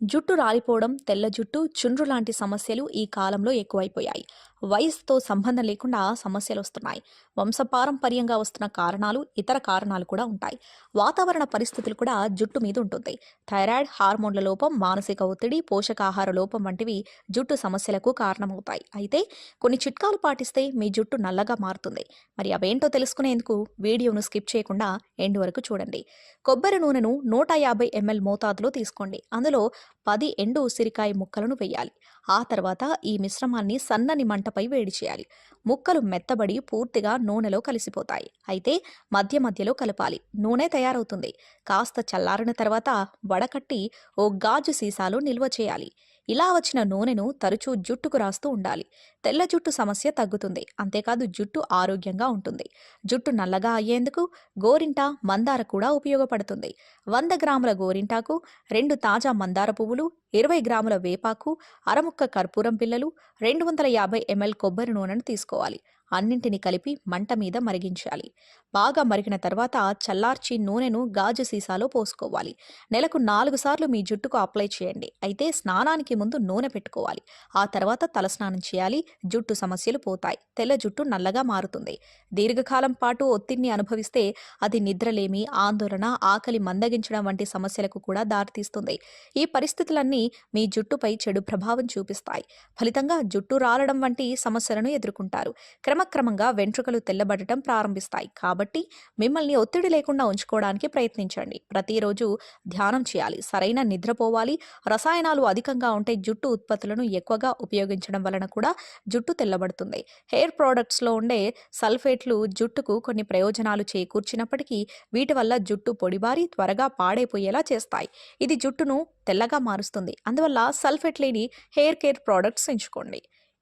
జుట్టు రాలిపోవడం తెల్ల జుట్టు చుండ్రు లాంటి సమస్యలు ఈ కాలంలో ఎక్కువైపోయాయి. వయసుతో సంబంధం లేకుండా సమస్యలు వస్తున్నాయి. వంశపారంపర్యంగా వస్తున్న కారణాలు ఇతర కారణాలు కూడా ఉంటాయి. వాతావరణ పరిస్థితులు కూడా జుట్టు మీద ఉంటుంది. థైరాయిడ్ హార్మోన్ల లోపం మానసిక ఒత్తిడి పోషకాహార లోపం వంటివి జుట్టు సమస్యలకు కారణమవుతాయి. అయితే కొన్ని చిట్కాలు పాటిస్తే మీ జుట్టు నల్లగా మారుతుంది. మరి అవేంటో తెలుసుకునేందుకు వీడియోను స్కిప్ చేయకుండా ఎండ్ వరకు చూడండి. కొబ్బరి నూనెను నూట యాభై ఎంఎల్ మోతాదులో తీసుకోండి. అందులో పది ఎండు ఉసిరికాయ ముక్కలను వేయాలి ఆ తర్వాత ఈ మిశ్రమాన్ని సన్నని మంటపై వేడి చేయాలి. ముక్కలు మెత్తబడి పూర్తిగా నూనెలో కలిసిపోతాయి. అయితే మధ్య మధ్యలో కలపాలి. నూనె తయారవుతుంది. కాస్త చల్లారిన తర్వాత వడకట్టి ఓ గాజు సీసాలో నిల్వ చేయాలి. ఇలా వచ్చిన నూనెను తరచూ జుట్టుకు రాస్తూ ఉండాలి. తెల్ల జుట్టు సమస్య తగ్గుతుంది. అంతేకాదు జుట్టు ఆరోగ్యంగా ఉంటుంది. జుట్టు నల్లగా అయ్యేందుకు గోరింట మందార కూడా ఉపయోగపడుతుంది. వంద గ్రాముల గోరింటాకు రెండు తాజా మందార పువ్వులు ఇరవై గ్రాముల వేపాకు అరముక్క కర్పూరం పిల్లలు రెండు వందల యాభై ఎంఎల్ కొబ్బరి నూనెను తీసుకోవాలి. అన్నింటిని కలిపి మంట మీద మరిగించాలి. బాగా మరిగిన తర్వాత చల్లార్చి నూనెను గాజు సీసాలో పోసుకోవాలి. నెలకు నాలుగు సార్లు మీ జుట్టుకు అప్లై చేయండి. అయితే స్నానానికి ముందు నూనె పెట్టుకోవాలి. ఆ తర్వాత తలస్నానం చేయాలి. జుట్టు సమస్యలు పోతాయి. తెల్ల జుట్టు నల్లగా మారుతుంది. దీర్ఘకాలం పాటు ఒత్తిడిని అనుభవిస్తే అది నిద్రలేమి ఆందోళన ఆకలి మందగించడం వంటి సమస్యలకు కూడా దారితీస్తుంది. ఈ పరిస్థితులన్నీ మీ జుట్టుపై చెడు ప్రభావం చూపిస్తాయి. ఫలితంగా జుట్టు రాలడం వంటి సమస్యలను ఎదుర్కొంటారు. క్రమక్రమంగా వెంట్రుకలు తెల్లబడటం ప్రారంభిస్తాయి. కాబట్టి మిమ్మల్ని ఒత్తిడి లేకుండా ఉంచుకోవడానికి ప్రయత్నించండి. ప్రతిరోజు ధ్యానం చేయాలి. సరైన నిద్రపోవాలి రసాయనాలు అధికంగా ఉంటే జుట్టు ఉత్పత్తులను ఎక్కువగా ఉపయోగించడం వలన కూడా జుట్టు తెల్లబడుతుంది. హెయిర్ ప్రోడక్ట్స్లో ఉండే సల్ఫేట్లు జుట్టుకు కొన్ని ప్రయోజనాలు చేకూర్చినప్పటికీ వీటి వల్ల జుట్టు పొడిబారి త్వరగా పాడైపోయేలా చేస్తాయి. ఇది జుట్టును తెల్లగా మారుస్తుంది. అందువల్ల సల్ఫేట్ లేని హెయిర్ కేర్ ప్రోడక్ట్స్ ఎంచుకోండి.